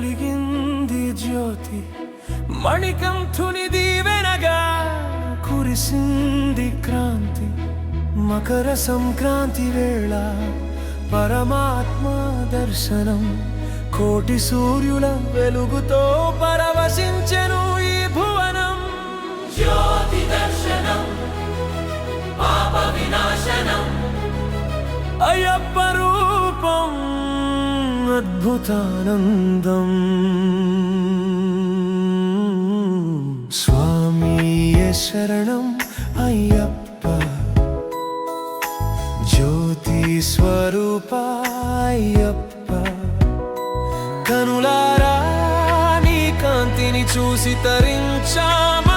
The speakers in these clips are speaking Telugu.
వెలిగింది జ్యోతి. మణికం మణికంఠుని దీవెనగా కురిసింది క్రాంతి. మకర సంక్రాంతి వేళ పరమాత్మ దర్శనం. కోటి సూర్యుల వెలుగుతో పరవశించెను ఈ భువనం. జ్యోతి దర్శనం. అద్భుతానందం స్వామియే శరణం అయ్యప్ప. జ్యోతి స్వరూప అయ్యప్ప. కనులారా నీ కాంతిని చూసి తరించామయ్యప్ప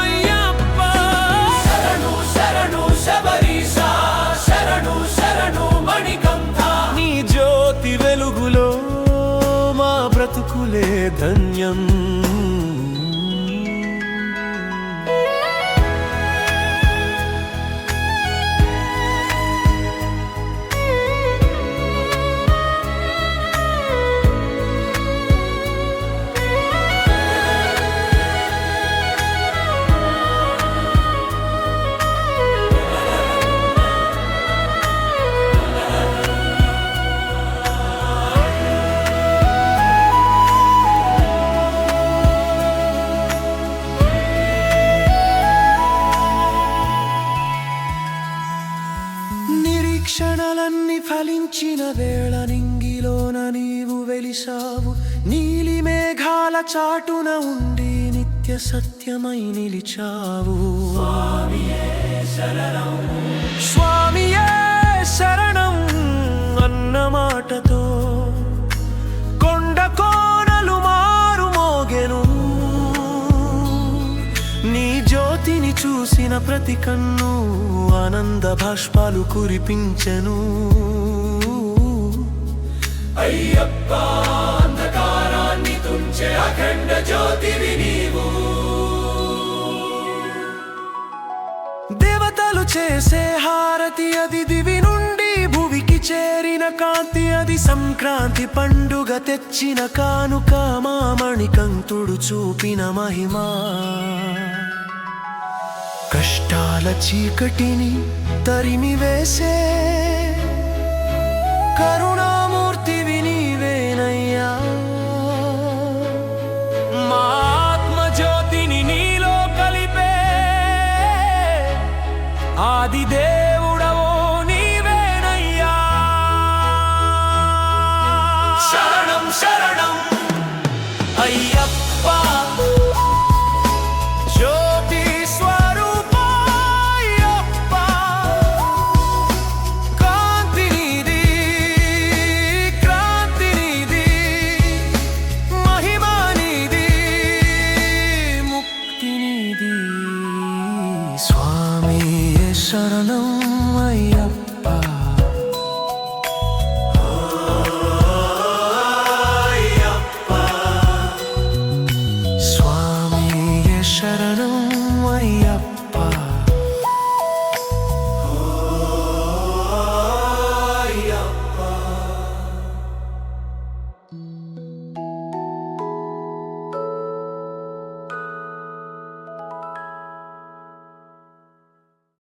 ఫలించిన వేళ నింగిలోన నీవు వెలిసావు నీలి మేఘాల చాటున ఉండి నిత్య సత్యమై నిలిచావు. స్వామియే శరణం అన్న మాటతో కొండ కోనలు మారు మోగెను. నీ జ్యోతిని చూసిన ప్రతి కన్ను ఆనంద భాష్పాలు కురిపించెను. అయ్యప్ప అంధకారాన్ని తుంచే అఖండ జ్యోతివి నీవు. దేవతలు చేసే హారతి అది దివి నుండి భువికి చేరిన కాంతి అది సంక్రాంతి పండుగ తెచ్చిన కానుక మామణికంతుడు చూపిన మహిమా. కష్టాల చీకటిని తరిమి వేసే స్వామి శరణం అయ్యప్ప